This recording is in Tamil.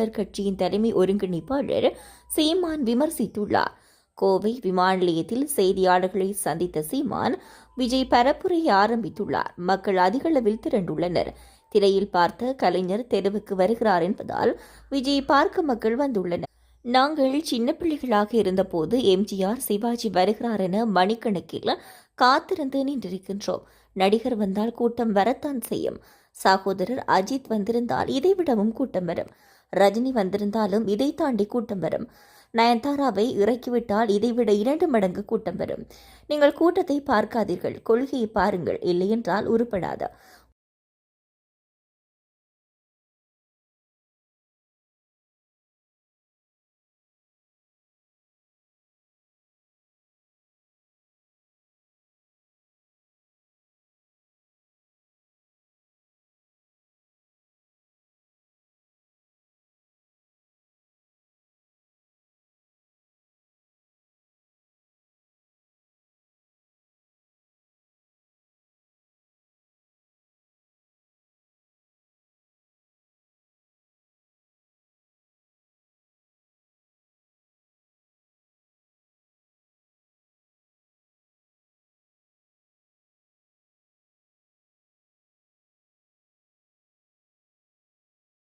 தமிழர் கட்சியின் தலைமை ஒருங்கிணைப்பாளர் சீமான் விமர்சித்துள்ளார். கோவை விமான நிலையத்தில் செய்தியாளர்களை சந்தித்த சீமான் விஜய் பரப்புரையை ஆரம்பித்துள்ளார். மக்கள் அதிக அளவில் திரண்டுள்ளனர். திரையில் பார்த்த கலைஞர் தெருவுக்கு வருகிறார் என்பதால் விஜய் பார்க்க மக்கள் வந்துள்ளனர். நாங்கள் சின்ன பிள்ளைகளாக இருந்தபோது எம்ஜிஆர் சிவாஜி வருகிறார் என மணிக்கணக்கில் காத்திருந்து நின்றிருக்கின்றோம். நடிகர் வந்தால் கூட்டம் வரத்தான் செய்யும். சகோதரர் அஜித் வந்திருந்தால் இதைவிடவும் கூட்டம் வரும். ரஜினி வந்திருந்தாலும் இதை தாண்டி கூட்டம் வரும். நயன்தாராவை இறக்கிவிட்டால் இதைவிட இரண்டு மடங்கு கூட்டம் வரும். நீங்கள் கூட்டத்தை பார்க்காதீர்கள். கொள்கையை பாருங்கள். இல்லையென்றால் உருப்படாத.